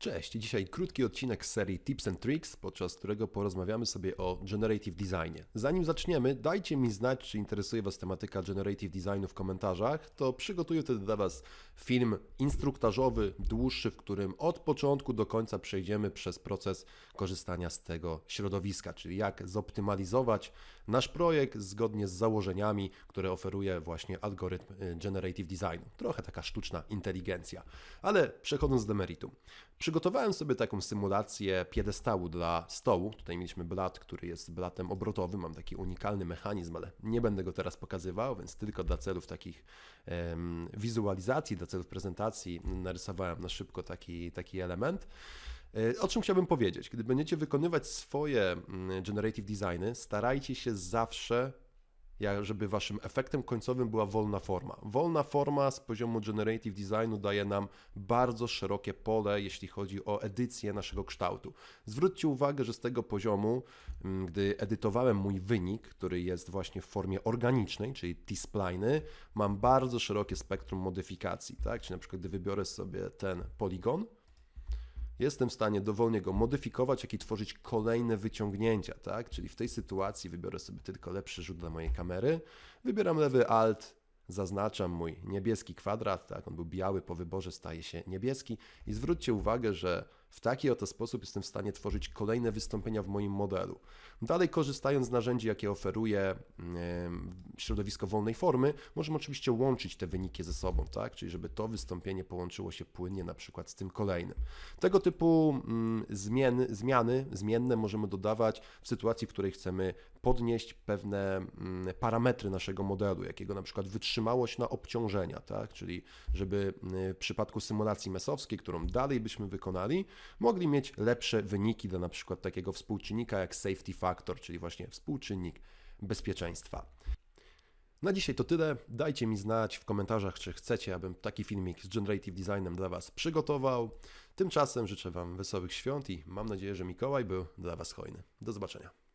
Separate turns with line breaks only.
Cześć, dzisiaj krótki odcinek z serii Tips and Tricks, podczas którego porozmawiamy sobie o Generative Designie. Zanim zaczniemy, dajcie mi znać, czy interesuje Was tematyka Generative Designu w komentarzach, to przygotuję wtedy dla Was film instruktażowy, dłuższy, w którym od początku do końca przejdziemy przez proces korzystania z tego środowiska, czyli jak zoptymalizować nasz projekt zgodnie z założeniami, które oferuje właśnie algorytm y, Generative Designu. Trochę taka sztuczna inteligencja. Ale przechodząc do meritum. Przygotowałem sobie taką symulację piedestału dla stołu. Tutaj mieliśmy blat, który jest blatem obrotowym. Mam taki unikalny mechanizm, ale nie będę go teraz pokazywał, więc tylko dla celów takich em, wizualizacji, dla celów prezentacji narysowałem na szybko taki, taki element. E, O czym chciałbym powiedzieć? Gdy będziecie wykonywać swoje mm, generative designy, starajcie się zawsze ja- żeby waszym efektem końcowym była wolna forma. Wolna forma z poziomu generative designu daje nam bardzo szerokie pole, jeśli chodzi o edycję naszego kształtu. Zwróćcie uwagę, że z tego poziomu, mm, gdy edytowałem mój wynik, który jest właśnie w formie organicznej, czyli T-spliny, mam bardzo szerokie spektrum modyfikacji, tak? Czyli na przykład gdy wybiorę sobie ten poligon, jestem w stanie dowolnie go modyfikować, jak i tworzyć kolejne wyciągnięcia, tak? Czyli w tej sytuacji wybiorę sobie tylko lepszy rzut dla mojej kamery, wybieram lewy alt, zaznaczam mój niebieski kwadrat, tak? On był biały, po wyborze staje się niebieski i zwróćcie uwagę, że w taki oto sposób jestem w stanie tworzyć kolejne wystąpienia w moim modelu. Dalej korzystając z narzędzi, jakie oferuje środowisko wolnej formy, możemy oczywiście łączyć te wyniki ze sobą, tak? Czyli żeby to wystąpienie połączyło się płynnie na przykład z tym kolejnym. Tego typu mm, zmiany, zmienne możemy dodawać w sytuacji, w której chcemy podnieść pewne mm, parametry naszego modelu, jakiego na przykład wytrzymałość na obciążenia, tak? Czyli żeby mm, w przypadku symulacji mesowskiej, którą dalej byśmy wykonali, mogli mieć lepsze wyniki dla na przykład takiego współczynnika jak safety factor, czyli właśnie współczynnik bezpieczeństwa. Na dzisiaj to tyle. Dajcie mi znać w komentarzach, czy chcecie, abym taki filmik z Generative Designem dla Was przygotował. Tymczasem życzę Wam wesołych świąt i mam nadzieję, że Mikołaj był dla Was hojny. Do zobaczenia.